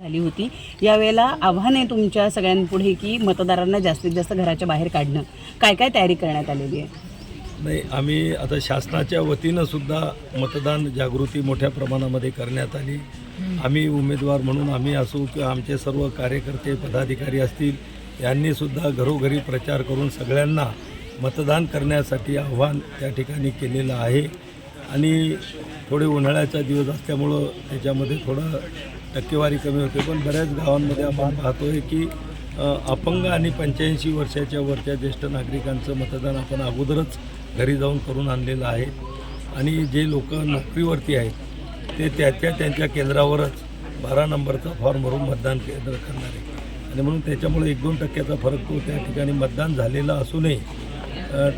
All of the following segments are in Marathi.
झाली होती. यावेळेला आव्हान आहे तुमच्या सगळ्यांपुढे की मतदारांना जास्तीत जास्त घराच्या बाहेर काढणं. काय काय तयारी करण्यात आलेली आहे? नाही आम्ही आता शासनाच्या वतीनं सुद्धा मतदान जागृती मोठ्या प्रमाणामध्ये करण्यात आली. आम्ही उमेदवार म्हणून आम्ही असू किंवा आमचे सर्व कार्यकर्ते पदाधिकारी असतील यांनी सुद्धा घरोघरी प्रचार करून सगळ्यांना मतदान करण्यासाठी आव्हान त्या ठिकाणी केलेलं आहे. आणि थोडे उन्हाळ्याचा दिवस असल्यामुळं त्याच्यामध्ये थोडं टक्केवारी कमी होते. पण बऱ्याच गावांमध्ये आपण पाहतोय की अपंग आणि पंच्याऐंशी वर्षाच्या वरच्या ज्येष्ठ नागरिकांचं मतदान आपण अगोदरच घरी जाऊन करून आणलेलं आहे. आणि जे लोक नोकरीवरती आहेत ते त्याच्या त्यांच्या केंद्रावरच बारा नंबरचा फॉर्म भरून मतदान केंद्र करणार आहे आणि म्हणून त्याच्यामुळे एक दोन टक्क्याचा फरक तो त्या ठिकाणी मतदान झालेलं असूनही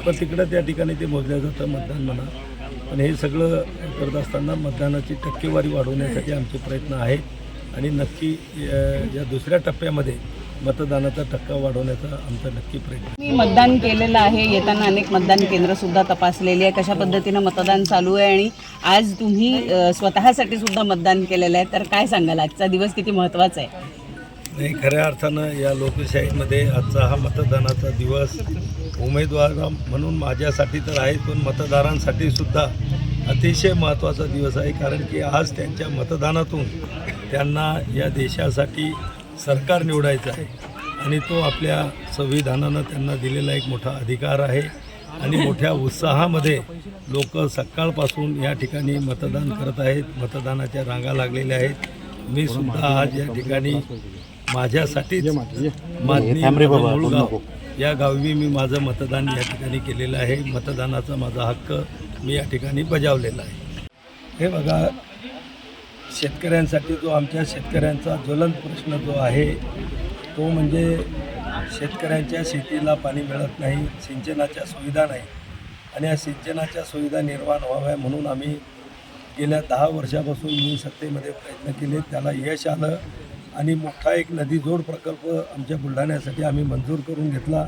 पण तिकडं त्या ठिकाणी ते मोजलं जातं मतदान म्हणा पण हे सगळं करत असताना मतदानाची टक्केवारी वाढवण्यासाठी आमचे प्रयत्न आहेत. आणि नक्की या दुसऱ्या टप्प्यामध्ये मतदानाचा टक्का वाढवण्याचा आमचा नक्की प्रयत्न. मी मतदान केलेलं आहे. येताना अनेक मतदान केंद्र सुद्धा तपासलेली आहे. कशा पद्धतीनं मतदान चालू आहे आणि आज तुम्ही स्वतःसाठी सुद्धा मतदान केलेलं आहे. तर काय सांगाल? आजचा दिवस किती महत्त्वाचा आहे? नाही खऱ्या अर्थानं या लोकशाहीमध्ये आजचा हा मतदानाचा दिवस उमेदवार म्हणून माझ्यासाठी तर आहे पण मतदारांसाठी सुद्धा अतिशय महत्त्वाचा दिवस आहे. कारण की आज त्यांच्या मतदानातून त्यांना या देशासाठी सरकार निवडायचं आहे. आणि तो आपल्या संविधानानं त्यांना दिलेला एक मोठा अधिकार आहे. आणि मोठ्या उत्साहामध्ये लोक सकाळपासून या ठिकाणी मतदान करत आहेत मतदानाच्या रांगा लागलेल्या आहेत. मी सुद्धा आज या ठिकाणी माझ्यासाठीच या गावी मी माझं मतदान या ठिकाणी केलेलं आहे. मतदानाचा माझा हक्क मी या ठिकाणी बजावलेला आहे. हे बघा शेतकऱ्यांसाठी जो आमच्या शेतकऱ्यांचा ज्वलंत प्रश्न जो आहे तो म्हणजे शेतकऱ्यांच्या शेतीला पाणी मिळत नाही सिंचनाच्या सुविधा नाही. आणि या सिंचनाच्या सुविधा निर्माण व्हाव्या म्हणून आम्ही गेल्या दहा वर्षापासून मी सत्तेमध्ये प्रयत्न केले. त्याला यश आलं. आणि मोठा एक नदीजोड प्रकल्प आमच्या बुलढाण्यासाठी आम्ही मंजूर करून घेतला.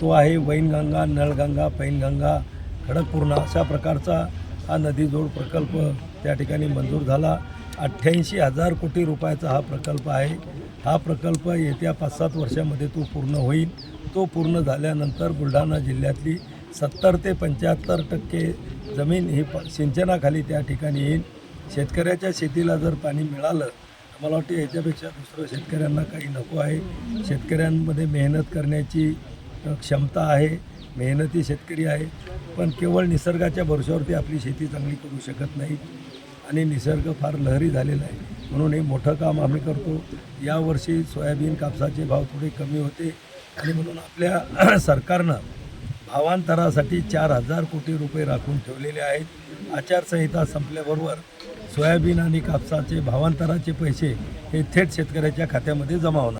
तो आहे वैनगंगा नळगंगा पैनगंगा खडकपूर्णा अशा प्रकारचा हा नदीजोड प्रकल्प त्या ठिकाणी मंजूर झाला. अठ्ठ्याऐंशी हजार कोटी रुपयाचा हा प्रकल्प आहे. हा प्रकल्प येत्या पाच सात वर्षामध्ये तो पूर्ण होईल. तो पूर्ण झाल्यानंतर बुलढाणा जिल्ह्यातली सत्तर ते पंच्याहत्तर टक्के जमीन ही सिंचनाखाली त्या ठिकाणी येईल. शेतकऱ्याच्या शेतीला जर पाणी मिळालं मला वाटते याच्यापेक्षा दुसरं शेतकऱ्यांना काही नको आहे. शेतकऱ्यांमध्ये मेहनत करण्याची क्षमता आहे. मेहनती शेतकरी आहे. पण केवळ निसर्गाच्या भरोश्यावरती आपली शेती चांगली करू शकत नाही. आणि निसर्ग फार लहरी झालेला आहे. म्हणून हे मोठं काम आम्ही करतो. यावर्षी सोयाबीन कापसाचे भाव थोडे कमी होते. आणि म्हणून आपल्या सरकारनं भावांतरासाठी चार हजार कोटी रुपये राखून ठेवलेले आहेत. आचारसंहिता संपल्याबरोबर सोयाबीन आणि कापसाचे भावांतराचे पैसे हे थेट शेतकऱ्याच्या खात्यामध्ये जमा होणार